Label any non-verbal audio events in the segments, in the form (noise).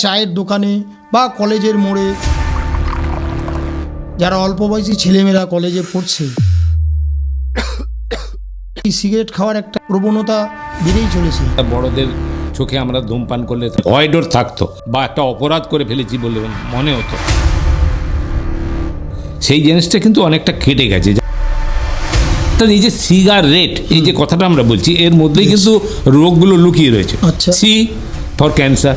চায়ের দোকানে বা কলেজের মোড়ে। যারা অল্প বয়সী ছেলেমেয়েরা কলেজে পড়ছে সিগারেট খাওয়ার একটা প্রবণতা বেড়েই চলেছে। বড়দের চোখে আমরা ধূমপান করলে ভয়ডোর থাকতো বা একটা অপরাধ করে ফেলেছি বলে মনে হতো। সেই জিনিসটা কিন্তু অনেকটা কেটে গেছে। তা এই যে সিগারেট এই যে কথাটা আমরা বলছি এর মধ্যেই কিন্তু রোগগুলো লুকিয়ে রয়েছে। আচ্ছা। C for cancer.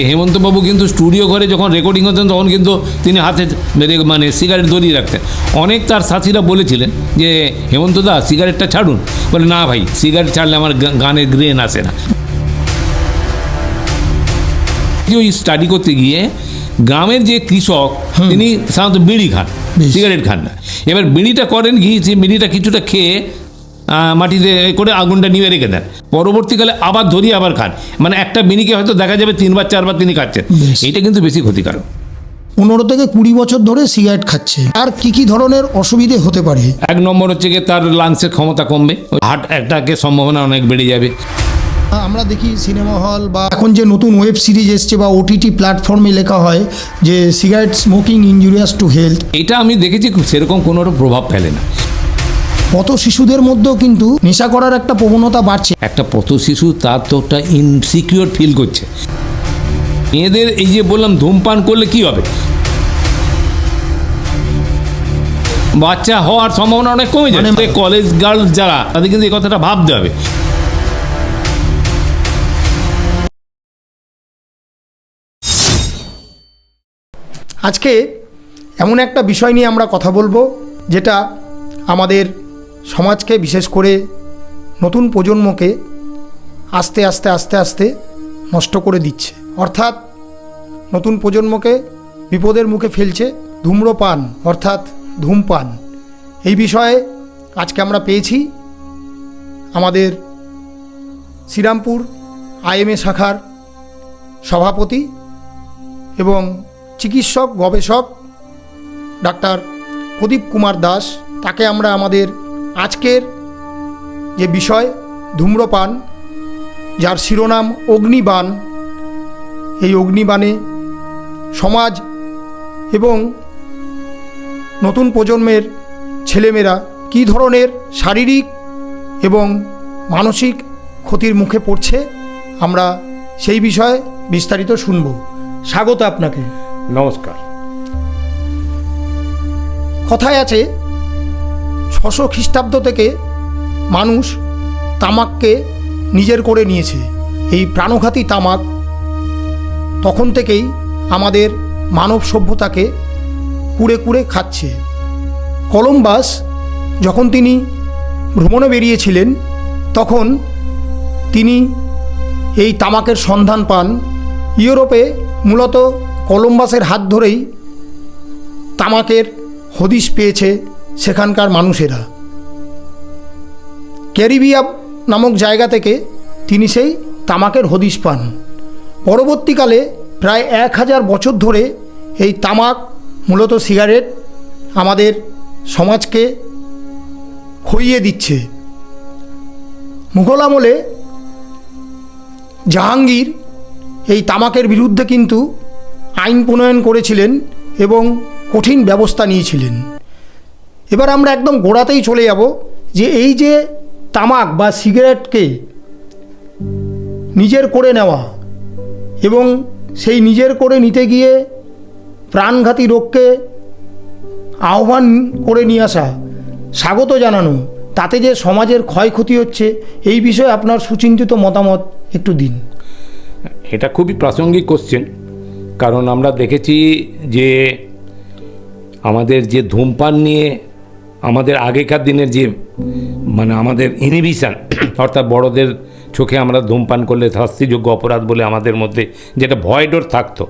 হেমন্তবাবু কিন্তু স্টুডিও ঘরে যখন রেকর্ডিং হতেন তখন কিন্তু তিনি হাতে মানে সিগারেট ধরিয়ে রাখতেন। অনেক তার সাথীরা বলেছিলেন যে হেমন্তদা সিগারেটটা ছাড়ুন। বলে না ভাই সিগারেট ছাড়লে আমার গানের গ্রেন আসে না। ওই স্টাডি করতে গিয়ে গ্রামের যে কৃষক তিনি সাধারণত বিড়ি খান সিগারেট খান না। এবার বিড়িটা করেন কি যে বিড়িটা কিছুটা খেয়ে মাটিতে করে আগুনটা নিয়ে রেখে দেন। পরবর্তীকালে আবার ধরিয়ে আবার খান। মানে একটা বিড়িকে হয়তো দেখা যাবে তিনবার চারবার তিনি খাচ্ছেন। এইটা কিন্তু বেশি ক্ষতিকারক। পনেরো থেকে কুড়ি বছর ধরে সিগারেট খাচ্ছে। আর কি কি ধরনের অসুবিধে হতে পারে? এক নম্বর হচ্ছে গিয়ে তার লাংসের ক্ষমতা কমবে। হার্ট অ্যাটাকের সম্ভাবনা অনেক বেড়ে যাবে। আমরা দেখি সিনেমা হল বা এখন যে নতুন ওয়েব সিরিজ এসছে বা ওটিটি প্ল্যাটফর্মে লেখা হয় যে cigarette smoking injurious to health. এটা আমি দেখেছি সেরকম কোনো প্রভাব ফেলে না। কত শিশুদের মধ্যেও কিন্তু নেশা করার একটা প্রবণতা বাড়ছে। একটা পথ শিশু তার তো একটা ইনসিকিউর ফিল করছে। মেয়েদের এই যে বললাম ধূমপান করলে কি হবে? বাচ্চা হওয়ার সম্ভাবনা অনেক কমে যায়। কলেজ গার্লস যারা তাদের কিন্তু এই কথাটা ভাবতে হবে। আজকে এমন একটা বিষয় নিয়ে আমরা কথা বলব যেটা আমাদের সমাজকে বিশেষ করে নতুন প্রজন্মকে আস্তে আস্তে আস্তে আস্তে নষ্ট করে দিচ্ছে। অর্থাৎ নতুন প্রজন্মকে বিপদের মুখে ফেলছে ধূম্রপান, অর্থাৎ ধূমপান। এই বিষয়ে আজকে আমরা পেয়েছি আমাদের শ্রীরামপুর আইএমএ শাখার সভাপতি এবং চিকিৎসক, গবেষক ডাক্তার প্রদীপ কুমার দাস। তাকে আমরা আমাদের আজকের যে বিষয় ধূম্রপান যার শিরোনাম অগ্নিবাণ এই অগ্নিবাণে সমাজ এবং নতুন প্রজন্মের ছেলেমেয়েরা কী ধরনের শারীরিক এবং মানসিক ক্ষতির মুখে পড়ছে আমরা সেই বিষয়ে বিস্তারিত শুনব। স্বাগত আপনাকে। নমস্কার। কথায় আছে ছশো খ্রিস্টাব্দ থেকে মানুষ তামাককে নিজের করে নিয়েছে। এই প্রাণঘাতী তামাক তখন থেকেই আমাদের মানব সভ্যতাকে কুড়ে কুড়ে খাচ্ছে। কলম্বাস যখন তিনি ভ্রমণে বেরিয়েছিলেন, তখন তিনি এই তামাকের সন্ধান পান। ইউরোপে মূলত কলম্বাসের হাত ধরেই তামাকের হদিশ পেয়েছে সেখানকার মানুষেরা। ক্যারিবিয়া নামক জায়গা থেকে তিনি সেই তামাকের হদিশ পান। পরবর্তীকালে প্রায় এক হাজার বছর ধরে এই তামাক, মূলত সিগারেট, আমাদের সমাজকে খইয়ে দিচ্ছে। মুঘল আমলে জাহাঙ্গীর এই তামাকের বিরুদ্ধে কিন্তু আইন প্রণয়ন করেছিলেন এবং কঠিন ব্যবস্থা নিয়েছিলেন। এবার আমরা একদম গোড়াতেই চলে যাব যে এই যে তামাক বা সিগারেটকে নিজের করে নেওয়া এবং সেই নিজের করে নিতে গিয়ে প্রাণঘাতী রোগকে আহ্বান করে নিয়ে আসা, স্বাগত জানানো, তাতে যে সমাজের ক্ষয়ক্ষতি হচ্ছে, এই বিষয়ে আপনার সুচিন্তিত মতামত একটু দিন। এটা খুবই প্রাসঙ্গিক কোশ্চেন কারণ আমরা দেখেছি যে আমাদের যে ধূমপান নিয়ে আমাদের আগেকার দিনের যে মানে আমাদের ইনহিবিশন, অর্থাৎ বড়দের চোখে আমরা ধূমপান করলে শাস্তিযোগ্য অপরাধ বলে আমাদের মধ্যে যেটা ভয়ডোর থাকতো,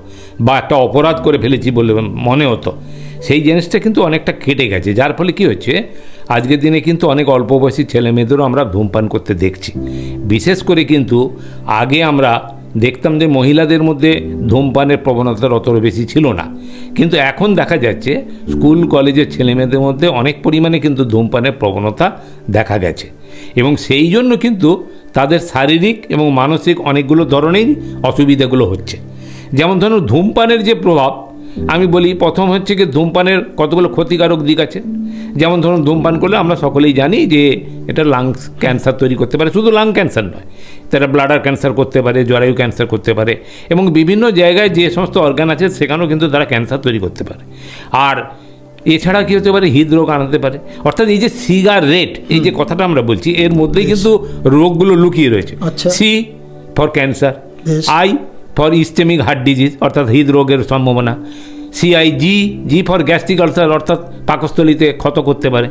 বা একটা অপরাধ করে ফেলেছি বলে মনে হতো, সেই জিনিসটা কিন্তু অনেকটা কেটে গেছে। যার ফলে কী হচ্ছে আজকের দিনে কিন্তু অনেক অল্প বয়সী ছেলেমেয়েদেরও আমরা ধূমপান করতে দেখছি। বিশেষ করে কিন্তু আগে আমরা দেখতাম যে মহিলাদের মধ্যে ধূমপানের প্রবণতা অত বেশি ছিল না। কিন্তু এখন দেখা যাচ্ছে, স্কুল, কলেজের ছেলেমেয়েদের মধ্যে অনেক পরিমাণে কিন্তু ধূমপানের প্রবণতা দেখা গেছে। এবং সেই জন্য কিন্তু তাদের শারীরিক এবং মানসিক অনেকগুলো ধরনেরই অসুবিধাগুলো হচ্ছে। যেমন ধরুন, ধূমপানের যে প্রভাব আমি বলি প্রথম হচ্ছে কি ধূমপানের কতগুলো ক্ষতিকারক দিক আছে। যেমন ধরুন ধূমপান করলে আমরা সকলেই জানি যে এটা লাংস ক্যান্সার তৈরি করতে পারে। শুধু লাং ক্যান্সার নয় তারা ব্লাডার ক্যান্সার করতে পারে জরায়ু ক্যান্সার করতে পারে এবং বিভিন্ন জায়গায় যে সমস্ত অর্গান আছে সেখানেও কিন্তু তারা ক্যান্সার তৈরি করতে পারে। আর এছাড়া কী হতে পারে? হৃদরোগ আনতে পারে। অর্থাৎ এই যে সিগারেট এই যে কথাটা আমরা বলছি এর মধ্যেই কিন্তু রোগগুলো লুকিয়ে রয়েছে। C for cancer I for ischemic heart disease অর্থাৎ হৃদরোগের সম্ভাবনা। C I G G for gastric ulcer অর্থাৎ পাকস্থলিতে ক্ষত করতে পারে।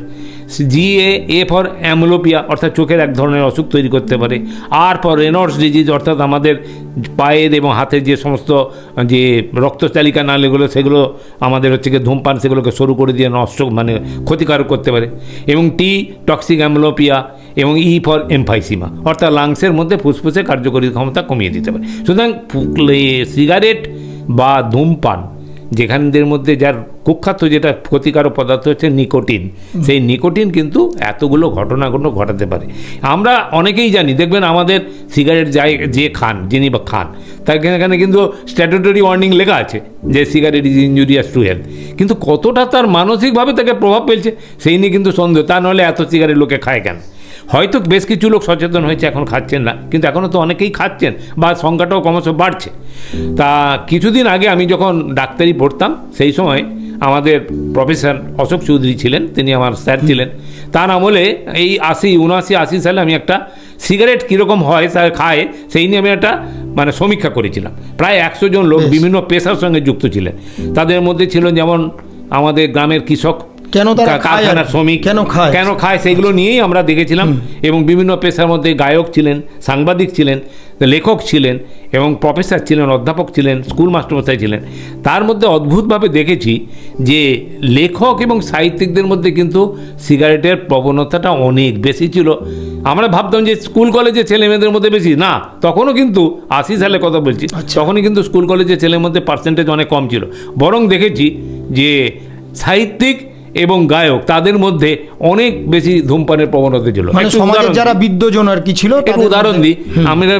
জি এ এ ফর অ্যামলোপিয়া অর্থাৎ চোখের এক ধরনের অসুখ তৈরি করতে পারে। আর ফর রেনর্স ডিজিজ অর্থাৎ আমাদের পায়ের এবং হাতের যে সমস্ত, যে রক্তচালিকা নালীগুলো সেগুলো আমাদের হচ্ছে গিয়ে ধূমপান, সেগুলোকে সরু করে দিয়ে নষ্ট মানে ক্ষতিকারক করতে পারে। এবং টি টক্সিক অ্যামলোপিয়া এবং ই ফর এমফাইসিমা অর্থাৎ লাংসের মধ্যে ফুসফুসে কার্যকরী ক্ষমতা কমিয়ে দিতে পারে। সুতরাং সিগারেট বা ধূমপান যেখানদের মধ্যে যার কুখ্যাত যেটা ক্ষতিকারক পদার্থ হচ্ছে নিকোটিন। সেই নিকোটিন কিন্তু এতগুলো ঘটনাগুলো ঘটাতে পারে। আমরা অনেকেই জানি, দেখবেন আমাদের সিগারেট যাই, যে খান, যিনি বা খান, তার এখানে কিন্তু স্ট্যাটুটরি ওয়ার্নিং লেখা আছে যে cigarette is injurious to health কিন্তু কতটা তার মানসিকভাবে তাকে প্রভাব ফেলছে, সেই নিয়ে কিন্তু সন্দেহ। তা নাহলে এত সিগারেট লোকে খায় কেন? হয়তো বেশ কিছু লোক সচেতন হয়েছে এখন খাচ্ছেন না। কিন্তু এখনও তো অনেকেই খাচ্ছেন বা সংখ্যাটাও ক্রমশ বাড়ছে। তা কিছুদিন আগে আমি যখন ডাক্তারি পড়তাম সেই সময় আমাদের প্রফেসর অশোক চৌধুরী ছিলেন তিনি আমার স্যার ছিলেন। তার আমলে এই আশি উনআশি আশি সালে আমি একটা সিগারেট কীরকম হয় তা খায় সেই নিয়ে আমি একটা মানে সমীক্ষা করেছিলাম। প্রায় একশো জন লোক বিভিন্ন পেশার সঙ্গে যুক্ত ছিলেন। তাদের মধ্যে ছিল যেমন আমাদের গ্রামের কৃষক কেন তারা কারখানার শ্রমিক কেন খায়? কেন খায় সেগুলো নিয়েই আমরা দেখেছিলাম। এবং বিভিন্ন পেশার মধ্যে গায়ক ছিলেন সাংবাদিক ছিলেন লেখক ছিলেন এবং প্রফেসর ছিলেন অধ্যাপক ছিলেন স্কুল মাস্টারমশাই ছিলেন। তার মধ্যে অদ্ভুতভাবে দেখেছি যে লেখক এবং সাহিত্যিকদের মধ্যে কিন্তু সিগারেটের প্রবণতাটা অনেক বেশি ছিল। আমরা ভাবতাম যে স্কুল কলেজে ছেলে মেয়েদের মধ্যে বেশি। না তখনও কিন্তু আশি সালে কথা বলছি। আচ্ছা। তখনই কিন্তু স্কুল কলেজে ছেলের মধ্যে পার্সেন্টেজ অনেক কম ছিল। বরং দেখেছি যে সাহিত্যিক এবং গায়ক তাদের মধ্যে অনেক বেশি ধূমপানের প্রবণতা ছিল। মানে যারা। বিদ্যজন আর কি ছিল একটু উদাহরণ দিই। আমরা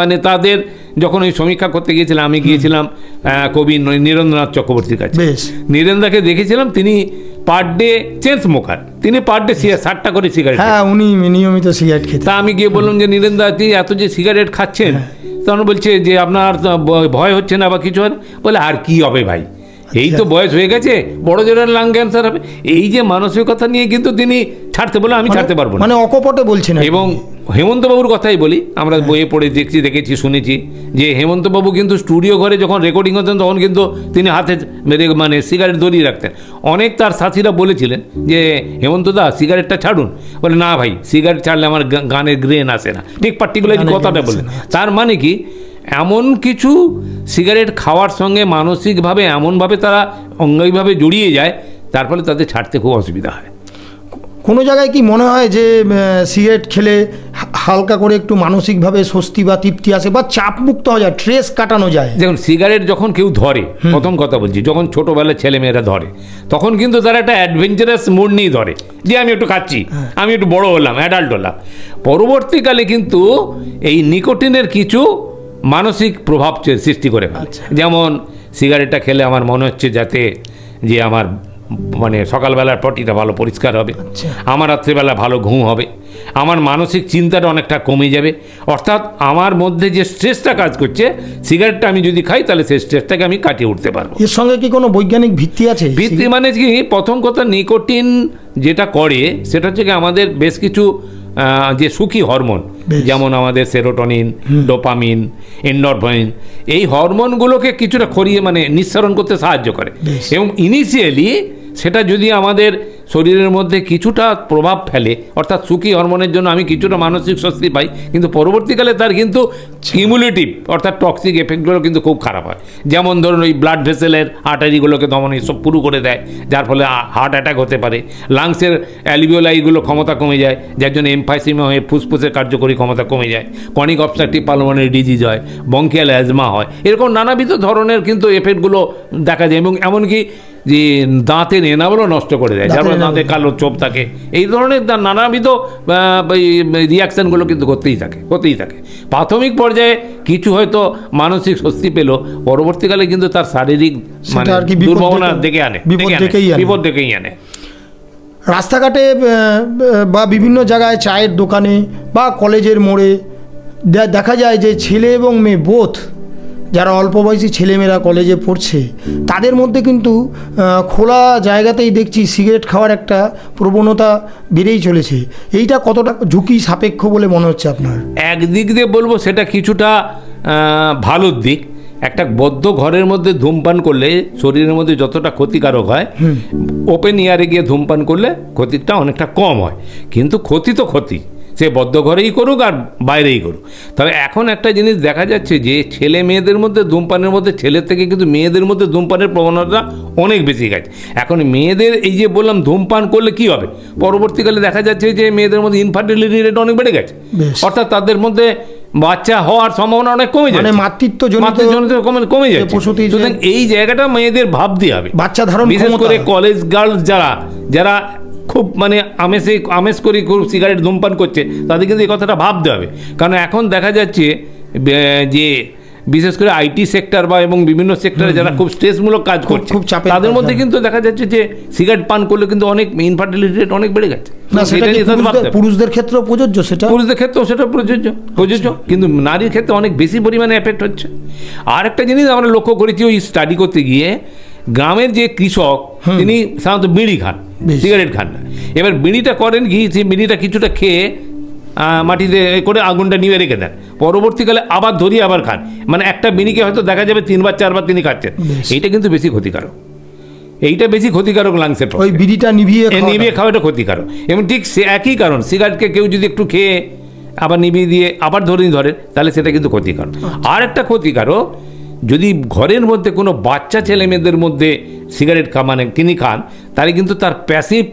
মানে তাদের যখন ওই সমীক্ষা করতে গিয়েছিলাম আমি গিয়েছিলাম কবি নীরেন্দ্রনাথ চক্রবর্তীর কাছে। নীরেন্দ্রকে দেখেছিলাম তিনি পার ডে চেঞ্জ মোকার তিনি পার ডে ষাটটা করে সিগারেট হ্যাঁ উনি নিয়মিত সিগারেট খেতেন। তা আমি গিয়ে বললাম যে নীরেন্দ্র এত যে সিগারেট খাচ্ছেন তখন বলছে যে আপনার ভয় হচ্ছে না বা কিছু হয় বলে আর কি হবে ভাই? এই তো বয়স হয়ে গেছে বড় জোরের লাং ক্যান্সার হবে। এই যে মানসিকতা নিয়ে কিন্তু তিনি ছাড়তে বলে আমি ছাড়তে পারব না। মানে অকপটে বলছেন এবং হেমন্তবাবুর কথাই বলি আমরা বইয়ে পড়ে দেখছি দেখেছি শুনেছি যে হেমন্তবাবু কিন্তু স্টুডিও ঘরে যখন রেকর্ডিং হতেন তখন কিন্তু তিনি হাতে মেরে- মানে সিগারেট ধরিয়ে রাখতেন। অনেক তার সাথীরা বলেছিলেন যে হেমন্তদা সিগারেটটা ছাড়ুন। বলে না ভাই সিগারেট ছাড়লে আমার গানের গ্রেন আসে না। ঠিক পার্টিকুলার কথাটা বলেন তার মানে কি এমন কিছু সিগারেট খাওয়ার সঙ্গে মানসিকভাবে এমনভাবে তারা অঙ্গাইভাবে জড়িয়ে যায় তার ফলে তাদের ছাড়তে খুব অসুবিধা হয়। কোনো জায়গায় কি মনে হয় যে সিগারেট খেলে হালকা করে একটু মানসিকভাবে স্বস্তি বা তৃপ্তি আসে বা চাপ মুক্ত হওয়া যায় ট্রেস কাটানো যায়? দেখুন সিগারেট যখন কেউ ধরে প্রথম কথা বলছি যখন ছোটোবেলায় ছেলেমেয়েরা ধরে তখন কিন্তু তারা একটা অ্যাডভেঞ্চারাস মুড নিয়ে ধরে যে আমি একটু খাচ্ছি আমি একটু বড় হলাম অ্যাডাল্ট হলাম। পরবর্তীকালে কিন্তু এই নিকোটিনের কিছু মানসিক প্রভাব সৃষ্টি করে ফেলে আচ্ছা। যেমন সিগারেটটা খেলে আমার মনে হচ্ছে যাতে যে আমার মানে সকালবেলার পটিটা ভালো পরিষ্কার হবে আচ্ছা। আমার রাত্রিবেলা ভালো ঘুম হবে আমার মানসিক চিন্তাটা অনেকটা কমে যাবে। অর্থাৎ আমার মধ্যে যে স্ট্রেসটা কাজ করছে সিগারেটটা আমি যদি খাই তাহলে সেই স্ট্রেসটাকে আমি কাটিয়ে উঠতে পারব। এর সঙ্গে কি কোনো বৈজ্ঞানিক ভিত্তি আছে? ভিত্তি মানে কি? প্রথম কথা নিকোটিন যেটা করে সেটা হচ্ছে কি আমাদের বেশ কিছু যে সুখী হরমোন যেমন আমাদের সেরোটনিন ডোপামিন এন্ডরফিন এই হরমোনগুলোকে কিছুটা খরিয়ে মানে নিঃসরণ করতে সাহায্য করে। এবং ইনিশিয়ালি সেটা যদি আমাদের শরীরের মধ্যে কিছুটা প্রভাব ফেলে, অর্থাৎ সুখী হরমোনের জন্য আমি কিছুটা মানসিক স্বস্তি পাই, কিন্তু পরবর্তীকালে তার কিন্তু কিমুলেটিভ অর্থাৎ টক্সিক এফেক্টগুলো কিন্তু খুব খারাপ হয়। যেমন ধরুন ওই ব্লাড ভেসেলের আর্টারিগুলোকে দমন সব পুরু করে দেয়, যার ফলে হার্ট অ্যাটাক হতে পারে। লাংসের অ্যালিভিওলাইগুলো ক্ষমতা কমে যায়, যার জন্য এমফাইসিমা হয়ে ফুসফুসের কার্যকরী ক্ষমতা কমে যায়। কনিক অবস্ট্রাকটিভ পালমোনারি ডিজিজ হয় বঙ্কিয়াল অ্যাজমা হয়, এরকম নানাবিধ ধরনের কিন্তু এফেক্টগুলো দেখা যায় এবং এমনকি যে দাঁতের এনাগুলো নষ্ট করে দেয় যার ফলে দাঁতে কালো চোপ থাকে। এই ধরনের নানাবিধ রিয়াকশানগুলো কিন্তু করতেই থাকে হতেই থাকে। প্রাথমিক পর্যায়ে কিছু হয়তো মানসিক স্বস্তি পেল পরবর্তীকালে কিন্তু তার শারীরিক মানে আর কি বিপদ দুর্ভাবনা ডেকে- আনে বিপদ ডেকেই আনে। বিপদ ডেকেই আনে। রাস্তাঘাটে বা বিভিন্ন জায়গায় চায়ের দোকানে বা কলেজের মোড়ে দেখা যায় যে ছেলে এবং মেয়ে বোথ যারা অল্প বয়সী ছেলেমেয়েরা কলেজে পড়ছে তাদের মধ্যে কিন্তু খোলা জায়গাতেই দেখছি সিগারেট খাওয়ার একটা প্রবণতা বেড়েই চলেছে। এইটা কতটা ঝুঁকি সাপেক্ষ বলে মনে হচ্ছে আপনার? একদিক দিয়ে বলব সেটা কিছুটা ভালোর দিক। একটা বদ্ধ ঘরের মধ্যে ধূমপান করলে শরীরের মধ্যে যতটা ক্ষতিকারক হয় ওপেন ইয়ারে গিয়ে ধূমপান করলে ক্ষতিটা অনেকটা কম হয়। কিন্তু ক্ষতি তো ক্ষতি। সে বদ্ধ ঘরেই করুক আর বাইরেই করুক। তবে এখন একটা জিনিস দেখা যাচ্ছে যে ছেলে মেয়েদের মধ্যে ধূমপানের মধ্যে ছেলের থেকে কিন্তু মেয়েদের মধ্যে ধূমপানের প্রবণতা অনেক বেশি গেছে। এখন মেয়েদের এই যে বললাম ধূমপান করলে কি হবে? পরবর্তীকালে দেখা যাচ্ছে যে মেয়েদের মধ্যে ইনফার্টিলিটি রেট অনেক বেড়ে গেছে। অর্থাৎ তাদের মধ্যে বাচ্চা হওয়ার সম্ভাবনা অনেক কমে যায় মানে মাতৃত্বজনিত কমে কমে সুতরাং এই জায়গাটা মেয়েদের ভাবতে হবে। বাচ্চা ধারণ বিশেষ করে কলেজ গার্লস যারা যারা খুব মানে আমেজে আমেজ করে খুব সিগারেট ধূমপান করছে। তাদের কিন্তু এই কথাটা ভাবতে হবে। কারণ এখন দেখা যাচ্ছে যে বিশেষ করে আইটি সেক্টর বা এবং বিভিন্ন সেক্টরে যারা খুব স্ট্রেসমূলক কাজ করছে খুব চাপের তাদের মধ্যে হ্যাঁ। কিন্তু দেখা যাচ্ছে যে সিগারেট পান করলে কিন্তু অনেক ইনফার্টিলিটি রেট অনেক বেড়ে গেছে। পুরুষদের- ক্ষেত্রেও প্রযোজ্য সেটা? পুরুষদের ক্ষেত্রেও সেটা প্রযোজ্য প্রযোজ্য। কিন্তু নারীর ক্ষেত্রে অনেক বেশি পরিমাণে এফেক্ট হচ্ছে। আর একটা জিনিস আমরা লক্ষ্য করেছি ওই স্টাডি করতে গিয়ে গ্রামের যে কৃষক তিনি সাধারণত বিড়ি খান। সিগারেট খান না। এবার বিড়িটা করেন সেই বিড়িটা কিছুটা খেয়ে মাটিতে করে আগুনটা নিয়ে রেখে দেন। পরবর্তীকালে আবার ধরিয়ে আবার খান। মানে একটা বিড়িকে হয়তো দেখা যাবে তিনবার চারবার তিনি খাচ্ছেন। এইটা কিন্তু বেশি ক্ষতিকারক। এইটা বেশি ক্ষতিকারক লাংসের ওই বিড়িটা নিভিয়ে নিভিয়ে খাওয়াটা ক্ষতিকারক। এবং ঠিক সে একই কারণ সিগারেটকে কেউ যদি একটু খেয়ে আবার নিভিয়ে দিয়ে আবার ধরে ধরে তাহলে সেটা কিন্তু ক্ষতিকারক। আর একটা ক্ষতিকারক যদি ঘরের মধ্যে কোনো বাচ্চা ছেলে মেয়েদের মধ্যে সিগারেট খা মানে তিনি খান তাহলে কিন্তু তার প্যাসিভ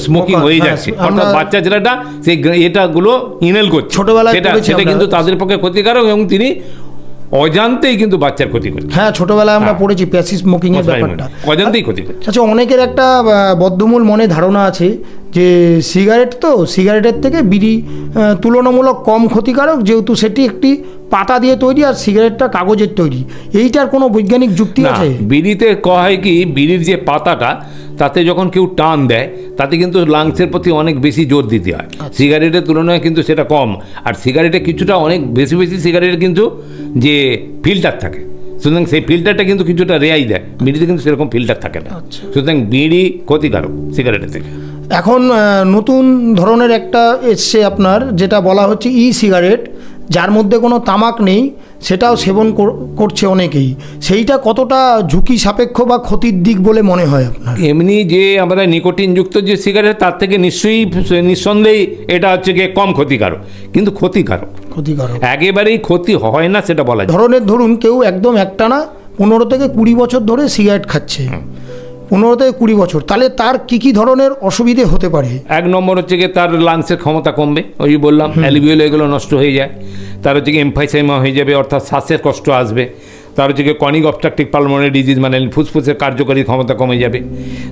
স্মোকিং হয়ে হ্যাঁ, যাচ্ছে। অর্থাৎ বাচ্চা ছেলেটা সেই এটাগুলো ইনেল করছে। ছোটবেলায় সেটা সেটা কিন্তু তাদের পক্ষে ক্ষতিকারক এবং তিনি অজান্তেই কিন্তু বাচ্চার ক্ষতি করছে হ্যাঁ ছোটবেলায় আমরা হ্যাঁ। পড়েছি প্যাসিভ স্মোকিং এর ব্যাপারটা। অজান্তেই ক্ষতি করছে আচ্ছা অনেকের একটা বদ্ধমূল মনে ধারণা আছে যে সিগারেট তো সিগারেটের থেকে বিড়ি তুলনামূলক কম ক্ষতিকারক যেহেতু সেটি একটি পাতা দিয়ে তৈরি আর সিগারেটটা কাগজের তৈরি। এইটার কোনো বৈজ্ঞানিক যুক্তি আছে? বিড়িতে কয়া হয় কি বিড়ির যে পাতাটা তাতে যখন কেউ টান দেয় তাতে কিন্তু লাংসের প্রতি অনেক বেশি জোর দিতে হয়। সিগারেটের তুলনায় কিন্তু সেটা কম। আর সিগারেটে কিছুটা অনেক বেশি বেশি সিগারেটের কিন্তু যে ফিল্টার থাকে সুতরাং সেই ফিল্টারটা কিন্তু কিছুটা রেয়াই দেয়। বিড়িতে কিন্তু সেরকম ফিল্টার থাকে না। আচ্ছা। সুতরাং বিড়ি ক্ষতিকারক সিগারেটের থেকে। এখন নতুন ধরনের একটা এসছে আপনার যেটা বলা হচ্ছে ই সিগারেট যার মধ্যে কোনো তামাক নেই সেটাও সেবন করছে অনেকেই। সেইটা কতটা ঝুঁকি সাপেক্ষ বা ক্ষতির দিক বলে মনে হয় আপনার? এমনি যে আমরা নিকোটিনযুক্ত যে সিগারেট তার থেকে নিশ্চয়ই নিঃসন্দেহে এটা হচ্ছে গিয়ে কম ক্ষতিকারক কিন্তু ক্ষতিকারক। ক্ষতিকারক। একেবারেই ক্ষতি হয় না সেটা বলা ধরনের ধরুন কেউ একদম একটানা পনেরো থেকে কুড়ি বছর ধরে সিগারেট খাচ্ছে। পনেরো থেকে কুড়ি বছর তাহলে তার কি কি ধরনের অসুবিধে হতে পারে? এক নম্বর হচ্ছে গিয়ে তার লাংসের ক্ষমতা কমবে ওই বললাম অ্যালিভিওল এগুলো নষ্ট হয়ে যায় তার হচ্ছে গিয়ে এমফাইসাইমা হয়ে যাবে অর্থাৎ শ্বাসের কষ্ট আসবে। তার হচ্ছে গিয়ে কনিক অবস্ট্রাকটিভ পালমোনারি ডিজিজ মানে ফুসফুসের কার্যকরী ক্ষমতা কমে যাবে।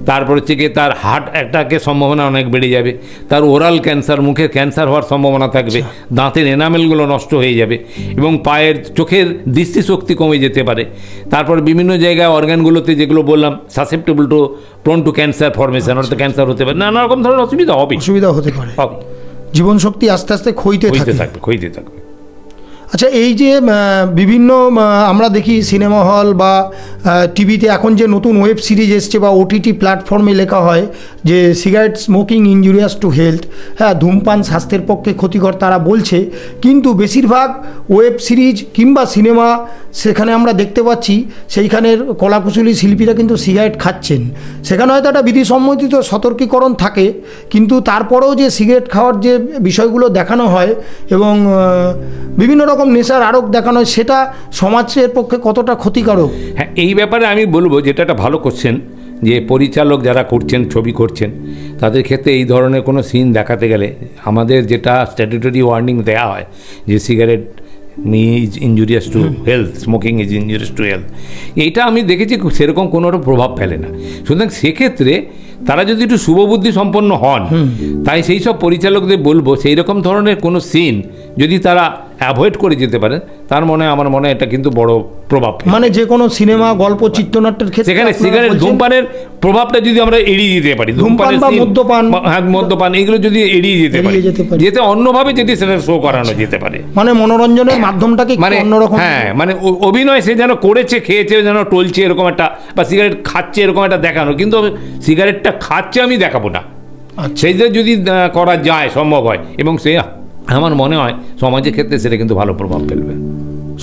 তারপর হচ্ছে গিয়ে তার হার্ট অ্যাটাকের সম্ভাবনা অনেক বেড়ে যাবে। তার ওরাল ক্যান্সার মুখের ক্যান্সার হওয়ার সম্ভাবনা থাকবে। দাঁতের এনামেলগুলো নষ্ট হয়ে যাবে এবং পায়ের চোখের দৃষ্টিশক্তি কমে যেতে পারে। তারপর বিভিন্ন জায়গায় অর্গানগুলোতে যেগুলো বললাম susceptible to prone to cancer formation অর্থাৎ ক্যান্সার হতে পারে। নানা রকম ধরনের অসুবিধা হবে অসুবিধা হতে পারে। হবে জীবনশক্তি আস্তে আস্তে ক্ষইতে থাকবে হইতে থাকবে। আচ্ছা এই যে বিভিন্ন আমরা দেখি সিনেমা হল বা টিভিতে এখন যে নতুন ওয়েব সিরিজ এসছে বা ওটিটি প্ল্যাটফর্মে লেখা হয় যে, cigarette smoking injurious to health হ্যাঁ ধূমপান স্বাস্থ্যের পক্ষে ক্ষতিকর তারা বলছে, কিন্তু বেশিরভাগ ওয়েব সিরিজ কিংবা সিনেমা সেখানে আমরা দেখতে পাচ্ছি, সেইখানের কলাকুশলী শিল্পীরা কিন্তু সিগারেট খাচ্ছেন। সেখানে হয়তো একটা বিধিসম্মতিত সতর্কীকরণ থাকে, কিন্তু তারপরেও যে সিগারেট খাওয়ার যে বিষয়গুলো দেখানো হয় এবং বিভিন্ন রকম নেশার আরোগ দেখানো হয় সেটা সমাজের পক্ষে কতটা ক্ষতিকারক? হ্যাঁ এই ব্যাপারে আমি বলব যেটা একটা ভালো কোশ্চেন যে পরিচালক যারা করছেন ছবি করছেন তাদের ক্ষেত্রে এই ধরনের কোনো সিন দেখাতে গেলে আমাদের যেটা স্ট্যাটুটরি ওয়ার্নিং দেওয়া হয় যে cigarette is injurious to health smoking is injurious to health এইটা আমি দেখেছি সেরকম কোনো প্রভাব ফেলে না। সুতরাং সেক্ষেত্রে তারা যদি একটু শুভবুদ্ধি সম্পন্ন হন তাই সেই সব পরিচালকদের বলব সেই রকম ধরনের কোনো সিন যদি তারা অ্যাভয়েড করে যেতে পারেন তার মনে হয় আমার মনে হয় এটা কিন্তু বড় প্রভাব মানে যে কোনো সিনেমা গল্প চিত্রনাট্যের ক্ষেত্রে সেখানে সিগারেট ধূমপানের প্রভাবটা যদি আমরা এড়িয়ে দিতে পারি ধূমপান বা মদ্যপান। হ্যাঁ মদ্যপান এগুলো যদি এড়িয়ে যেতে পারি যেতে অন্যভাবে যদি সেটা শো করানো যেতে পারে। মানে মনোরঞ্জনের মাধ্যমটাকে মানে অন্যরকম হ্যাঁ মানে অভিনয় সে যেন করেছে খেয়েছে যেন টলছে এরকম একটা বা সিগারেট খাচ্ছে এরকম একটা দেখানো কিন্তু সিগারেটটা খাচ্ছে আমি দেখাবো না। আচ্ছা। সেইটা যদি করা যায় সম্ভব হয় এবং সে আমার মনে হয় সমাজের ক্ষেত্রে সেটা কিন্তু ভালো প্রভাব ফেলবে।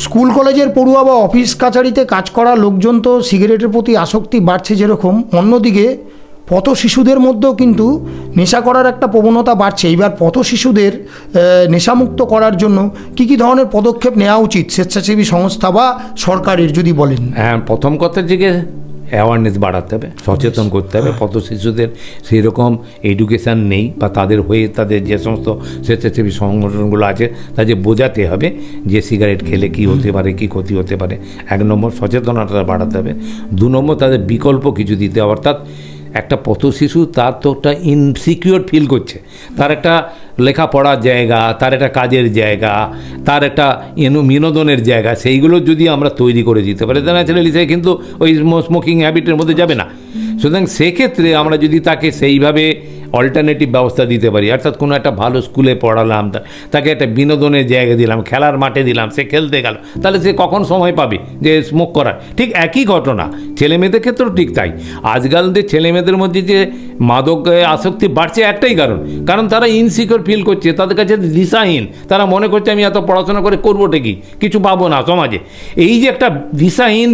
স্কুল কলেজের পড়ুয়া বা অফিস কাছারিতে কাজ করা লোকজন তো সিগারেটের প্রতি আসক্তি বাড়ছে যেরকম অন্যদিকে পথ শিশুদের মধ্যেও কিন্তু নেশা করার একটা প্রবণতা বাড়ছে। এইবার পথ শিশুদের নেশামুক্ত করার জন্য কি কি ধরনের পদক্ষেপ নেওয়া উচিত? স্বেচ্ছাসেবী সংস্থা বা সরকারের যদি বলেন। হ্যাঁ প্রথম কথা যে অ্যাওয়ারনেস বাড়াতে হবে সচেতন করতে হবে। পথ শিশুদের সেই রকম এডুকেশান নেই বা তাদের হয়ে তাদের যে সমস্ত স্বেচ্ছাসেবী সংগঠনগুলো আছে তাদের বোঝাতে হবে যে সিগারেট খেলে কি হতে পারে কি ক্ষতি হতে পারে। এক নম্বর সচেতনতা বাড়াতে হবে। দু নম্বর তাদের বিকল্প কিছু দিতে হবে। অর্থাৎ একটা পথ শিশু তার তো একটা ইনসিকিউর ফিল করছে। তার একটা লেখাপড়ার জায়গা, তার একটা কাজের জায়গা, তার একটা এনু বিনোদনের জায়গা, সেইগুলো যদি আমরা তৈরি করে দিতে পারি তাহলে ন্যাচারালি সে কিন্তু ওই স্মোকিং হ্যাবিটের মধ্যে যাবে না। সুতরাং সেক্ষেত্রে আমরা যদি তাকে সেইভাবে অল্টারনেটিভ ব্যবস্থা দিতে পারি। অর্থাৎ কোনো একটা ভালো স্কুলে পড়ালাম তাকে একটা বিনোদনের জায়গা দিলাম, খেলার মাঠে দিলাম, সে খেলতে গেল। তাহলে সে কখন সময় পাবে যে স্মোক করার? ঠিক একই ঘটনা ছেলে মেয়েদের ক্ষেত্রেও ঠিক তাই। আজকালদের ছেলে মেয়েদের মধ্যে যে মাদক আসক্তি বাড়ছে একটাই কারণ। কারণ তারা ইনসিকিউর ফিল করছে, তাদের কাছে দিশাহীন তারা মনে করছে, আমি এত পড়াশোনা করে করবোটা কি? কিছু পাবো না সমাজে। এই যে একটা দিশাহীন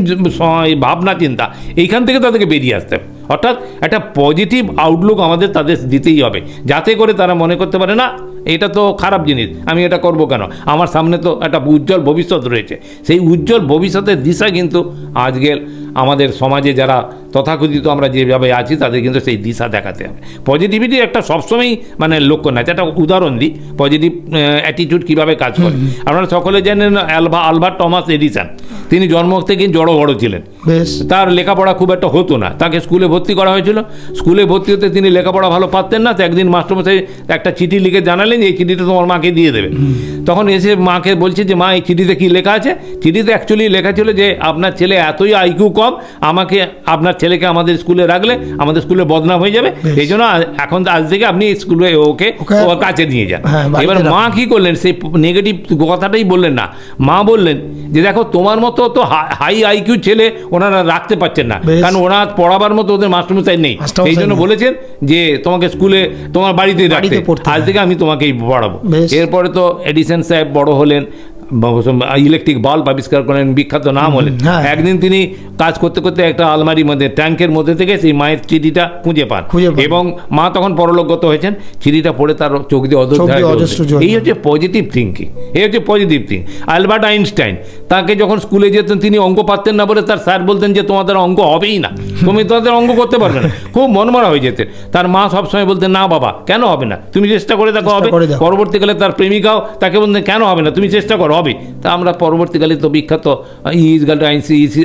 ভাবনা, চিন্তা, এইখান থেকে তাদেরকে বেরিয়ে আসতে হবে। অর্থাৎ একটা পজিটিভ আউটলুক আমাদের তাদের দিতেই হবে। যাতে করে তারা মনে করতে পারে, না, এটা তো খারাপ জিনিস, আমি এটা করব কেন? আমার সামনে তো একটা উজ্জ্বল ভবিষ্যৎ রয়েছে। সেই উজ্জ্বল ভবিষ্যতের দিশা কিন্তু আজকের আমাদের সমাজে যারা তথাকথিত আমরা যেভাবে আছি তাদের কিন্তু সেই দিশা দেখাতে হবে। পজিটিভিটি একটা সবসময়ই মানে লক্ষ্য না একটা উদাহরণ দিই। পজিটিভ অ্যাটিটিউড কীভাবে কাজ করে। আপনারা সকলে জানেন অ্যালভা আলবার্ট টমাস এডিসন তিনি জন্ম থেকে জড়ো বড় ছিলেন। তার লেখাপড়া খুব একটা হতো না। তাকে স্কুলে ভর্তি করা হয়েছিল। স্কুলে ভর্তি হতে তিনি লেখাপড়া ভালো পারতেন না তো একদিন মাস্টারমশাই একটা চিঠি লিখে জানালেন যে এই চিঠিটা তোমার মাকে দিয়ে দেবে। তখন এসে মাকে বলছে যে মা এই চিঠিতে কী লেখা আছে? চিঠিতে অ্যাকচুয়ালি লেখা ছিল যে আপনার ছেলে এতই আইকিউ কম আমাকে আপনার ছেলেকে আমাদের স্কুলে রাখলে আমাদের স্কুলে বদনাম হয়ে যাবে। এই জন্য এখন আজ থেকে আপনি স্কুলে ওকে ওর কাছে নিয়ে যান। হ্যাঁ, এবার মা কি করলেন? সেই নেগেটিভ কথাটাই বললেন না। মা বললেন যে দেখো তোমার মতো তো হাই আইকিউ ছেলে ওনারা রাখতে পারছেন না। কারণ ওনার পড়াবার মতো ওদের মাস্টারমশাই নেই। এই জন্য বলেছেন যে তোমাকে স্কুলে তোমার বাড়িতে রাখতে। আজ থেকে আমি তোমাকেই পড়াবো। এরপরে তো এডিসন সাহেব বড় হলেন। ইলেকট্রিক বাল্ব আবিষ্কার করেন বিখ্যাত নাম হলেন। হ্যাঁ। একদিন তিনি কাজ করতে করতে একটা আলমারির মধ্যে ট্যাঙ্কের মধ্যে থেকে সেই মায়ের চিঠিটা খুঁজে পান। এবং মা তখন পরলোকগত হয়েছেন চিঠিটা পড়ে তার চোখ দিয়ে এই হচ্ছে পজিটিভ থিঙ্কিং এই হচ্ছে পজিটিভ থিং আলবার্ট আইনস্টাইন তাকে যখন স্কুলে যেতেন তিনি অঙ্ক পারতেন না বলে তার স্যার বলতেন যে তোমাদের অঙ্ক হবেই না। তুমি তোমাদের অঙ্ক করতে পারবে না। (laughs) খুব মনমরা হয়ে যেতেন। তার মা সবসময় বলতেন না বাবা কেন হবে না? তুমি চেষ্টা করে দেখো হবে। পরবর্তীকালে তার প্রেমিকাও তাকে বলতেন কেন হবে না? তুমি চেষ্টা করো হবে তা আমরা পরবর্তীকালে তো বিখ্যাত ইসগাল আইনসি ইসি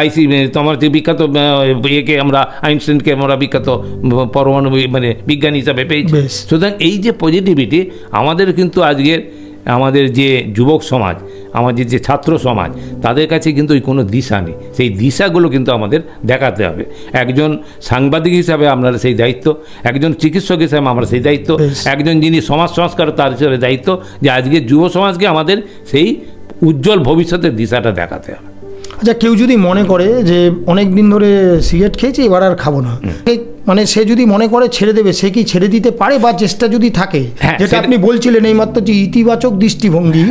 আইসি তোমার যে বিখ্যাত ইয়েকে আমরা আইনস্টাইনকে আমরা বিখ্যাত পরমাণু মানে বিজ্ঞানী হিসাবে পেয়েছি। সুতরাং এই যে পজিটিভিটি আমাদের কিন্তু আজকের আমাদের যে যুবক সমাজ আমাদের যে ছাত্র সমাজ তাদের কাছে কিন্তু ওই কোনো দিশা নেই। সেই দিশাগুলো কিন্তু আমাদের দেখাতে হবে। একজন সাংবাদিক হিসাবে আমরা সেই দায়িত্ব একজন চিকিৎসক হিসাবে আমরা সেই দায়িত্ব একজন যিনি সমাজ সংস্কার তার হিসাবে দায়িত্ব যে আজকের যুব সমাজকে আমাদের সেই উজ্জ্বল ভবিষ্যতের দিশাটা দেখাতে হবে। আচ্ছা কেউ যদি মনে করে যে অনেক দিন ধরে সিগারেট খেয়েছি এবার আর খাব না। মানে সে যদি মনে করে ছেড়ে দেবে সে কি ছেড়ে দিতে পারে বা চেষ্টা যদি থাকে? হ্যাঁ, যেটা আপনি বলছিলেন এইমাত্র যে ইতিবাচক দৃষ্টিভঙ্গি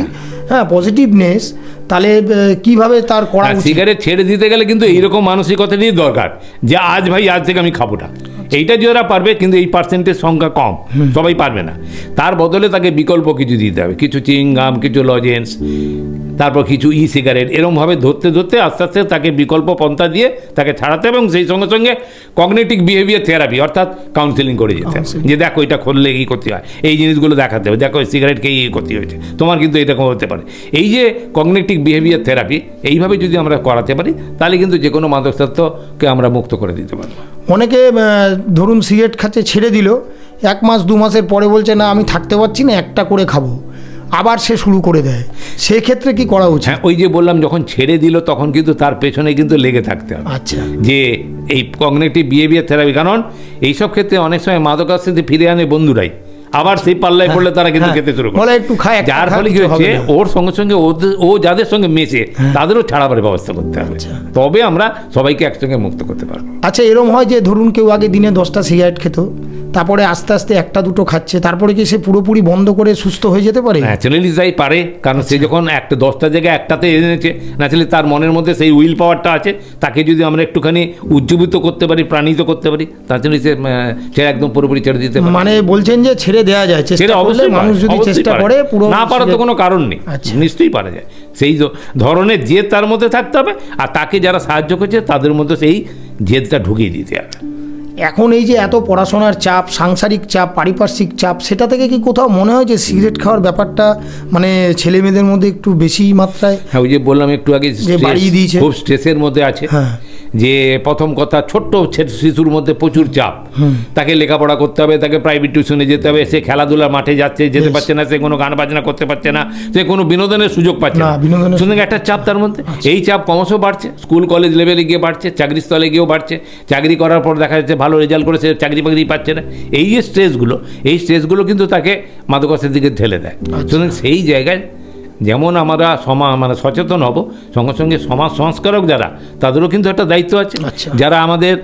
হ্যাঁ। পজিটিভনেস তাহলে কীভাবে তার করা সিগারেট ছেড়ে দিতে গেলে কিন্তু এইরকম মানসিকতা নিয়ে দরকার যে আজ ভাই আজ থেকে আমি খাব না এইটা যারা পারবে কিন্তু এই পার্সেন্টের সংখ্যা কম। সবাই পারবে না। তার বদলে তাকে বিকল্প কিছু দিতে হবে। কিছু চিংগাম কিছু লজেন্স তারপর কিছু ই সিগারেট এরমভাবে ধরতে ধরতে আস্তে আস্তে তাকে বিকল্প পন্থা দিয়ে তাকে ছাড়াতে হবে এবং সেই সঙ্গে সঙ্গে কগনেটিভ বিহেভিয়ার থেরাপি অর্থাৎ কাউন্সিলিং করে যেতে হবে। যে দেখো এটা করলে এই ক্ষতি হয়? এই জিনিসগুলো দেখাতে হবে। দেখো সিগারেট খেয়ে এই ক্ষতি হয়েছে? তোমার কিন্তু এরকম হতে পারে। এই যে কগনেটিভ বিহেভিয়ার থেরাপি এইভাবে যদি আমরা করাতে পারি তাহলে কিন্তু যে কোনো মাদকাসক্তকে আমরা মুক্ত করে দিতে পারব। অনেকে ধরুন সিগারেট খাচ্ছে ছেড়ে দিল। এক মাস দু মাসের পরে বলছে না আমি থাকতে পারছি না একটা করে খাব। আবার সে শুরু করে দেয়। সেক্ষেত্রে কি করা উচিত? হ্যাঁ ওই যে বললাম যখন ছেড়ে দিল তখন কিন্তু তার পেছনে কিন্তু লেগে থাকতে হবে। আচ্ছা। যে এই কগনেটিভ বিহেভিয়ার থেরাপি কারণ এইসব ক্ষেত্রে অনেক সময় মাদকাস্তিতে ফিরে আনে বন্ধুরাই। আবার সেই পাল্লায় পড়লে তারা কিন্তু হ্যাঁ, খেতে শুরু করে। একটু খায় যার ফলে কি হচ্ছে ওর সঙ্গে সঙ্গে ও যাদের সঙ্গে মেশে তাদেরও ছাড়াবার ব্যবস্থা করতে হবে। আচ্ছা। তবে আমরা সবাইকে একসঙ্গে মুক্ত করতে পারব। আচ্ছা এরম হয় যে ধরুন কেউ আগে দিনে দশটা সিগারেট খেত তারপরে আস্তে আস্তে একটা দুটো খাচ্ছে তারপরে কি সে পুরোপুরি বন্ধ করে সুস্থ হয়ে যেতে পারে? ন্যাচারালি তাই পারে কারণ আচ্ছা। সে যখন একটা দশটা জায়গায় একটাতে এনেছে ন্যাচারালি তার মনের মধ্যে সেই উইল পাওয়ারটা আছে তাকে যদি আমরা একটুখানি উজ্জীবিত করতে পারি প্রাণিত করতে পারি তার জন্য সে একদম পুরোপুরি ছেড়ে দিতে মানে বলছেন যে ছেড়ে দেওয়া যায় চেষ্টা করলে অবশ্যই মানুষ যদি চেষ্টা করে পুরো না পারার তো কোনো কারণ নেই আচ্ছা। নিশ্চয়ই পারা যায় সেই ধরনের জেদ তার মধ্যে থাকতে হবে আর তাকে যারা সাহায্য করছে তাদের মধ্যে সেই জেদটা ঢুকিয়ে দিতে হবে এখন এই যে এত পড়াশোনার চাপ সাংসারিক চাপ পারিপার্শ্বিক চাপ সেটা থেকে কি কোথাও মনে হয় যে সিগারেট খাওয়ার ব্যাপারটা মানে ছেলে মেয়েদের মধ্যে একটু বেশি মাত্রায় হ্যাঁ ওই যে বললাম একটু আগে বাড়িয়ে দিয়েছে। খুব স্ট্রেসের মধ্যে আছে হ্যাঁ। যে প্রথম কথা ছোট্ট শিশুর মধ্যে প্রচুর চাপ। তাকে লেখাপড়া করতে হবে তাকে প্রাইভেট টিউশনে যেতে হবে সে খেলাধুলার মাঠে যাচ্ছে যেতে পারছে না সে কোনো গান বাজনা করতে পারছে না সে কোনো বিনোদনের সুযোগ পাচ্ছে না, না। বিনোদনের আচ্ছা। সুতরাং একটা চাপ তার মধ্যে। এই চাপ ক্রমশ বাড়ছে স্কুল কলেজ লেভেলে গিয়ে বাড়ছে চাকরি স্থলে গিয়েও বাড়ছে। চাকরি করার পর দেখা যাচ্ছে ভালো রেজাল্ট করে সে চাকরি বাকরি পাচ্ছে না। এই যে স্ট্রেসগুলো এই স্ট্রেসগুলো কিন্তু তাকে মাদকাসের দিকে ঠেলে দেয়। আচ্ছা। সুতরাং সেই জায়গায় যেমন আমরা সমা মানে সচেতন হব সঙ্গে সঙ্গে সমাজ সংস্কারক যারা তাদেরও কিন্তু একটা দায়িত্ব আছে। আচ্ছা। যারা আমাদের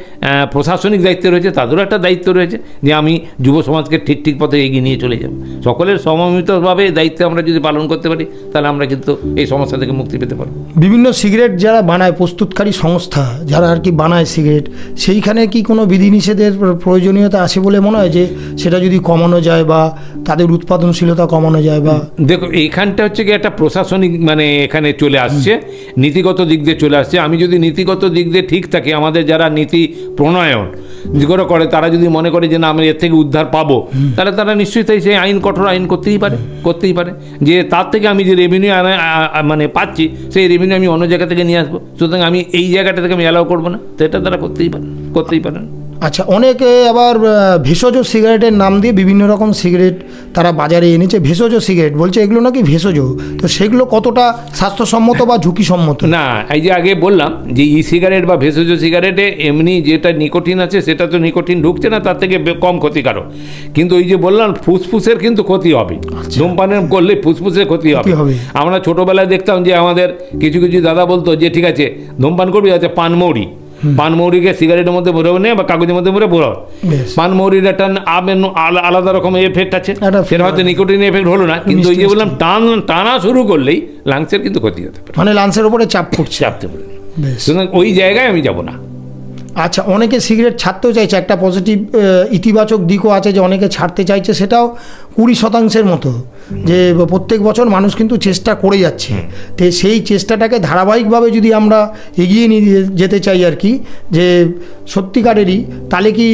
প্রশাসনিক দায়িত্বে রয়েছে তাদেরও একটা দায়িত্ব রয়েছে যে আমি যুব সমাজকে ঠিক ঠিক পথে এগিয়ে নিয়ে চলে যাব। সকলের সমমিতভাবে দায়িত্ব আমরা যদি পালন করতে পারি তাহলে আমরা কিন্তু এই সমস্যা থেকে মুক্তি পেতে পারব। বিভিন্ন সিগারেট যারা বানায় প্রস্তুতকারী সংস্থা যারা আর কি বানায় সিগারেট সেইখানে কি কোনো বিধিনিষেধের প্রয়োজনীয়তা আছে বলে মনে হয় যে সেটা যদি কমানো যায় বা তাদের উৎপাদনশীলতা কমানো যায় বা দেখো এইখানটা হচ্ছে কি একটা প্রশাসনিক মানে এখানে চলে আসছে, নীতিগত দিক দিয়ে চলে আসছে। আমি যদি নীতিগত দিক দিয়ে ঠিক থাকি, আমাদের যারা নীতি প্রণয়ন যেগুলো করে, তারা যদি মনে করে যে না, আমি এর থেকে উদ্ধার পাবো, তাহলে তারা নিশ্চয়ই তাই সেই আইন কঠোর আইন করতেই পারে করতেই পারে। যে তার থেকে আমি যে রেভিনিউ মানে পাচ্ছি, সেই রেভিনিউ আমি অন্য জায়গা থেকে নিয়ে আসব। সুতরাং আমি এই জায়গাটা থেকে আমি অ্যালাউ করব না। তো এটা তারা করতেই পারে, করতেই পারেন আচ্ছা অনেকে আবার ভেষজ সিগারেটের নাম দিয়ে বিভিন্ন রকম সিগারেট তারা বাজারে এনেছে ভেষজ সিগারেট বলছে এগুলো নাকি ভেষজ। তো সেগুলো কতটা স্বাস্থ্যসম্মত বা ঝুঁকিসম্মত? না এই যে আগে বললাম যে ই সিগারেট বা ভেষজ সিগারেটে এমনি যেটা নিকোটিন আছে সেটা তো নিকোটিন ঢুকছে না তার থেকে বে- কম ক্ষতিকারক। কিন্তু ওই যে বললাম ফুসফুসের কিন্তু ক্ষতি হবে। ধূমপানের করলে ফুসফুসের ক্ষতি হবে। আমরা ছোটোবেলায় দেখতাম যে আমাদের কিছু কিছু দাদা বলতো যে ঠিক আছে ধূমপান করবি আছে পানমৌড়ি পানমৌড়িকে সিগারেটের মধ্যে ভরে নে বা কাগজের মধ্যে ভরে ভরো। পানমৌরির একটা আমের আলাদা রকম এফেক্ট আছে। সেটা হয়তো নিকোটিন এফেক্ট হলো না কিন্তু ওই যে বললাম টান টানা শুরু করলেই লাংসের কিন্তু ক্ষতি হতে পারে। মানে লাংসের উপরে চাপ পড়ছে। চাপতে পারে। সুতরাং ওই জায়গায় আমি যাব না। আচ্ছা অনেকে সিগারেট ছাড়তেও চাইছে। একটা পজিটিভ ইতিবাচক দিকও আছে যে অনেকে ছাড়তে চাইছে সেটাও কুড়ি শতাংশের মতো। যে প্রত্যেক বছর মানুষ কিন্তু চেষ্টা করে যাচ্ছে। তো সেই চেষ্টাটাকে ধারাবাহিকভাবে যদি আমরা এগিয়ে নিয়ে যেতে চাই আর কি যে সত্যিকারেরই তাহলে কি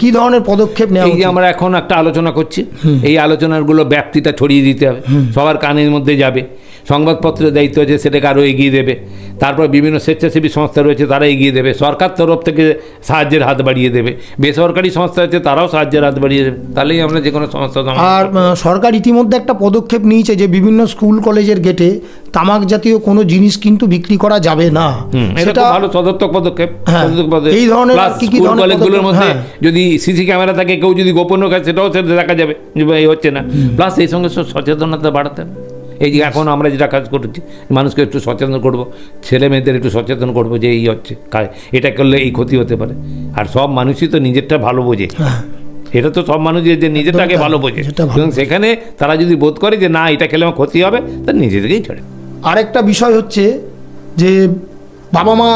কি ধরনের পদক্ষেপ নেওয়া এই যে আমরা এখন একটা আলোচনা করছি। এই আলোচনাগুলো ব্যাপ্তিটা ছড়িয়ে দিতে হবে। সবার কানের মধ্যে যাবে। সংবাদপত্রের দায়িত্ব আছে সেটাকে আরও এগিয়ে দেবে। তারপর বিভিন্ন স্বেচ্ছাসেবী সংস্থা রয়েছে তারা এগিয়ে দেবে। সরকার তরফ থেকে সাহায্যের হাত বাড়িয়ে দেবে। বেসরকারি সংস্থা আছে তারাও সাহায্যের হাত বাড়িয়ে দেবে। তাহলেই আমরা যে কোনো সমাধান আর সরকার ইতিমধ্যে একটা পদক্ষেপ নিয়েছে যে বিভিন্ন স্কুল কলেজের গেটে তামাক জাতীয় কোনো জিনিস কিন্তু বিক্রি করা যাবে না। এটা সেটা ভালো সদর্থক পদক্ষেপ হ্যাঁ, সদর্থক পদক্ষেপ। এই ধরনের কি কি কলেজগুলোর মধ্যে হ্যাঁ। যদি সিসি ক্যামেরা থাকে কেউ যদি গোপন রাখে সেটাও সেটা দেখা যাবে হচ্ছে না। প্লাস এই সঙ্গে সচেতনতা বাড়াতে। এই যে এখন আমরা যেটা কাজ করছি মানুষকে একটু সচেতন করব ছেলে মেয়েদের একটু সচেতন করব যে এই হচ্ছে এটা করলে এই ক্ষতি হতে পারে। আর সব মানুষই তো নিজেরটা ভালো বোঝে। হ্যাঁ। এটা তো সব মানুষ যে নিজেরটাকে ভালো বোঝে। এবং সেখানে তারা যদি বোধ করে যে না এটা খেলে আমার ক্ষতি হবে তা নিজে থেকেই ছেড়ে আরেকটা বিষয় হচ্ছে যে বাবা মা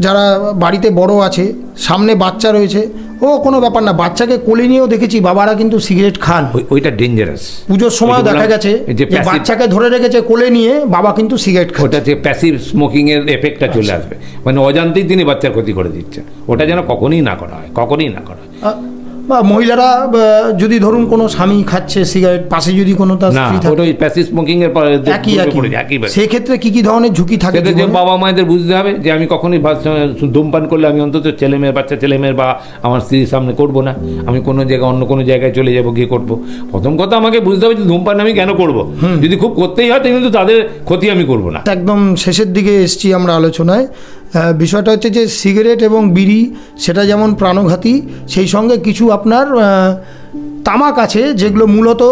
যারা বাড়িতে বড় আছে সামনে বাচ্চা রয়েছে ও কোনো ব্যাপার না বাচ্চাকে কোলে নিয়েও দেখেছি বাবারা কিন্তু সিগারেট খান। ওইটা ডেঞ্জারাস পুজোর সময় দেখা গেছে যে বাচ্চাকে ধরে রেখেছে কোলে নিয়ে বাবা কিন্তু সিগারেট খায় ওটা যে প্যাসিভ স্মোকিং এর এফেক্টটা চলে। আসবে। মানে অজান্তেই তিনি বাচ্চার ক্ষতি করে দিচ্ছেন। ওটা যেন কখনোই না করা হয় কখনোই না করা হয়। বা মহিলারা যদি ধরুন কোনো স্বামী খাচ্ছে সিগারেট পাশে যদি কোনো তার স্ত্রী থাকে। ওই প্যাসিভ স্মোকিং এর পরে একই একই। একইভাবে সেক্ষেত্রে কি কি ধরনের ঝুঁকি থাকে যে বাবা মায়েদের বুঝতে হবে যে আমি কখনোই ধূমপান করলে আমি অন্তত ছেলে মেয়ের বাচ্চা ছেলে মেয়ের বা আমার স্ত্রীর সামনে করব না। আমি কোনো জায়গায় অন্য কোনো জায়গায় চলে যাব গিয়ে করব। প্রথম কথা আমাকে বুঝতে হবে যে ধূমপান আমি কেন করব। যদি খুব করতেই হয় তাহলে কিন্তু তাদের ক্ষতি আমি করব না। একদম শেষের দিকে এসছি আমরা আলোচনায়। বিষয়টা হচ্ছে যে সিগারেট এবং বিড়ি সেটা যেমন প্রাণঘাতী সেই সঙ্গে কিছু আপনার তামাক আছে যেগুলো মূলত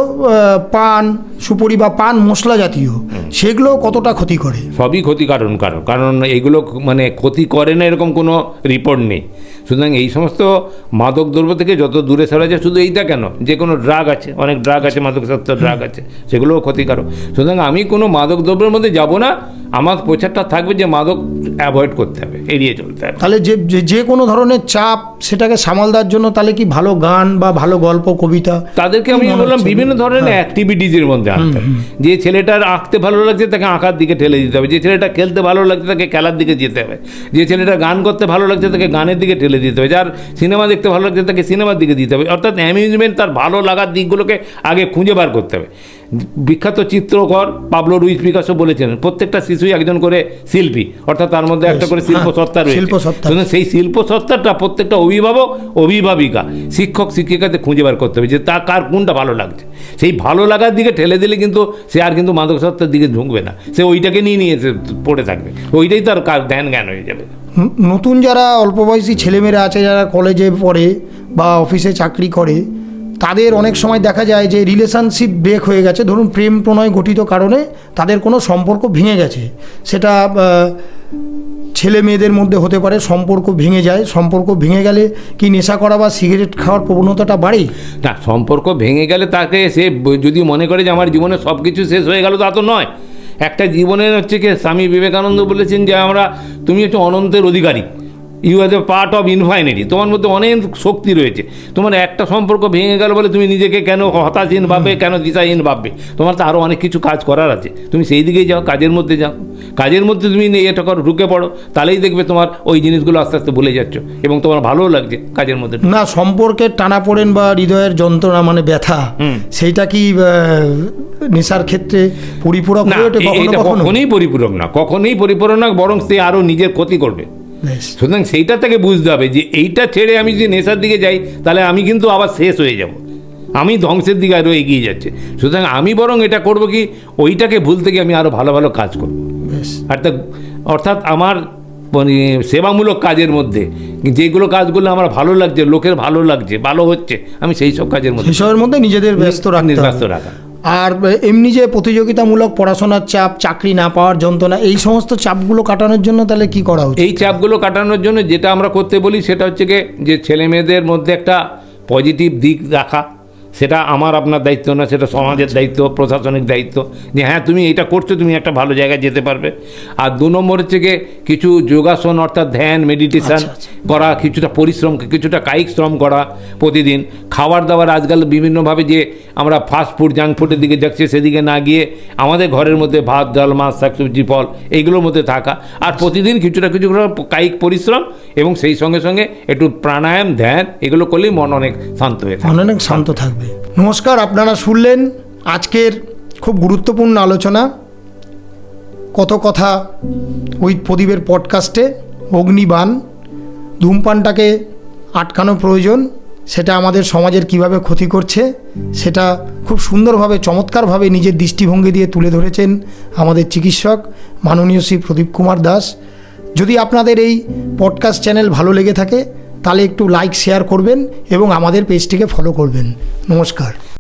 পান সুপরি বা পান মশলা জাতীয় সেগুলো কতটা ক্ষতি করে? সবই ক্ষতিকারণ কারণ কারণ এইগুলো মানে ক্ষতি করে না এরকম কোনো রিপোর্ট নেই। সুতরাং এই সমস্ত মাদক দ্রব্য থেকে যত দূরে সরা যায় শুধু এইটা কেন? যে কোনো ড্রাগ আছে অনেক ড্রাগ আছে মাদকাসক্ত ড্রাগ আছে সেগুলোও ক্ষতিকারক। সুতরাং আমি কোনো মাদক দ্রব্যের মধ্যে যাব না আমার প্রচারটা থাকবে যে মাদক অ্যাভয়েড করতে হবে এড়িয়ে চলতে হবে। তাহলে যে যে- যে কোনো ধরনের চাপ সেটাকে সামাল দেওয়ার জন্য তাহলে কি ভালো গান বা ভালো গল্প কবিতা তাদেরকে আমি বললাম বিভিন্ন ধরনের অ্যাক্টিভিটিজের মধ্যে আনতে যে ছেলেটার আঁকতে ভালো লাগছে তাকে আঁকার দিকে ঠেলে দিতে হবে। যে ছেলেটা খেলতে ভালো লাগছে তাকে খেলার দিকে যেতে হবে। যে ছেলেটা গান করতে ভালো লাগছে তাকে গানের দিকে ঠেলে দিতে হবে। যার সিনেমা দেখতে ভালো লাগছে তাকে সিনেমার দিকে দিতে হবে। অর্থাৎ অ্যামিউজমেন্ট তার ভালো লাগার দিকগুলোকে আগে খুঁজে বার করতে হবে। বিখ্যাত চিত্রকর পাবলো রুইস পিকাসো বলেছেন। প্রত্যেকটা শিশুই একজন করে শিল্পী অর্থাৎ তার মধ্যে একটা করে শিল্প হ্যাঁ, সত্তা রয়েছে। সেই শিল্প সত্তাটা প্রত্যেকটা অভিভাবক অভিভাবিকা শিক্ষক শিক্ষিকাতে খুঁজে বার করতে হবে যে তা কার কোনটা ভালো লাগছে। সেই ভালো লাগার দিকে ঠেলে দিলে কিন্তু সে আর কিন্তু মাদক সত্তার দিকে ঝুঁকবে না। সে ওইটাকে নিয়ে নিয়ে সে পড়ে থাকবে। ওইটাই তার কার ধ্যান জ্ঞান হয়ে যাবে। নতুন যারা অল্প বয়সী ছেলেমেয়েরা আছে যারা কলেজে পড়ে বা অফিসে চাকরি করে তাদের অনেক সময় দেখা যায় যে রিলেশনশিপ ব্রেক হয়ে গেছে। ধরুন প্রেম প্রণয় গঠিত কারণে তাদের কোনো সম্পর্ক ভেঙে গেছে। সেটা ছেলে মেয়েদের মধ্যে হতে পারে, সম্পর্ক ভেঙে যায়। সম্পর্ক ভেঙে গেলে কি নেশা করা বা সিগারেট খাওয়ার প্রবণতাটা বাড়ে? না, সম্পর্ক ভেঙে গেলে তাকে সে যদি মনে করে যে আমার জীবনে সব কিছু শেষ হয়ে গেল, তা তো নয়। একটা জীবনের হচ্ছে কি, স্বামী বিবেকানন্দ বলেছেন যে আমরা, তুমি হচ্ছে অনন্তের অধিকারী। You are a part of infinity তোমার মধ্যে অনেক শক্তি রয়েছে। তোমার একটা সম্পর্ক ভেঙে গেল বলে তুমি নিজেকে কেন হতাশহীন ভাববে কেন দিশাহীন ভাববে? তোমার তো আরও অনেক কিছু কাজ করার আছে। তুমি সেই দিকেই যাও কাজের মধ্যে যাও। কাজের মধ্যে তুমি এটা করো ঢুকে পড়ো তাহলেই দেখবে তোমার ওই জিনিসগুলো আস্তে আস্তে ভুলে যাচ্ছ এবং তোমার ভালোও লাগছে কাজের মধ্যে না সম্পর্কের টানাপোড়েন বা হৃদয়ের যন্ত্রণা মানে ব্যথা সেইটা কি নেশার ক্ষেত্রে পরিপূরক কখনোই পরিপূরক না। কখনোই পরিপূরক না বরং সে আরও নিজের ক্ষতি করবে। সুতরাং সেইটা থেকে বুঝতে হবে যে এইটা ছেড়ে আমি যদি নেশার দিকে যাই তাহলে আমি কিন্তু আবার শেষ হয়ে যাব। আমি ধ্বংসের দিকে আরও এগিয়ে যাচ্ছে। সুতরাং আমি বরং এটা করব কি ওইটাকে ভুলতে গিয়ে আমি আরও ভালো ভালো কাজ করব। অর্থাৎ অর্থাৎ আমার মানে সেবামূলক কাজের মধ্যে যেগুলো কাজগুলো আমার ভালো লাগছে লোকের ভালো লাগছে ভালো হচ্ছে আমি সেই সব কাজের মধ্যে মধ্যে নিজেদের ব্যস্ত হবে। ব্যস্ত রাখা। আর এমনি যে প্রতিযোগিতামূলক পড়াশোনার চাপ চাকরি না পাওয়ার যন্ত্রণা এই সমস্ত চাপগুলো কাটানোর জন্য তাহলে কি করা উচিত? এই চাপগুলো কাটানোর জন্য যেটা আমরা করতে বলি সেটা হচ্ছে গিয়ে যে ছেলে মেয়েদের মধ্যে একটা পজিটিভ দিক রাখা সেটা আমার আপনার দায়িত্ব না সেটা সমাজের দায়িত্ব প্রশাসনিক দায়িত্ব যে হ্যাঁ তুমি এটা করছ তুমি একটা ভালো জায়গায় যেতে পারবে। আর দু নম্বর হচ্ছে গিয়ে কিছু যোগাসন অর্থাৎ ধ্যান মেডিটেশন আচ্ছা, আচ্ছা। করা কিছুটা পরিশ্রম কিছুটা কায়িক শ্রম করা প্রতিদিন। খাবার দাবার আজকাল বিভিন্নভাবে যে আমরা ফাস্ট ফুড জাঙ্ক ফুডের দিকে যাচ্ছি, সেদিকে না গিয়ে আমাদের ঘরের মধ্যে ভাত, ডাল, মাছ, শাকসবজি, ফল এইগুলোর মধ্যে থাকা। আর প্রতিদিন কিছুটা কিছু কায়িক পরিশ্রম এবং সেই সঙ্গে সঙ্গে একটু প্রাণায়াম, ধ্যান, এগুলো করলেই মন অনেক শান্ত হয়ে মন অনেক শান্ত থাকবে। নমস্কার, আপনারা শুনলেন আজকের খুব গুরুত্বপূর্ণ আলোচনা কত কথা ওই প্রদীপের পডকাস্টে অগ্নিবাণ। ধূমপানটাকে আটকানো প্রয়োজন। সেটা আমাদের সমাজের কীভাবে ক্ষতি করছে, সেটা খুব সুন্দরভাবে, চমৎকারভাবে নিজের দৃষ্টিভঙ্গি দিয়ে তুলে ধরেছেন আমাদের চিকিৎসক মাননীয় শ্রী প্রদীপ কুমার দাস। যদি আপনাদের এই পডকাস্ট চ্যানেল ভালো লেগে থাকে, তাহলে একটু লাইক শেয়ার করবেন এবং আমাদের পেজটিকে ফলো করবেন। নমস্কার।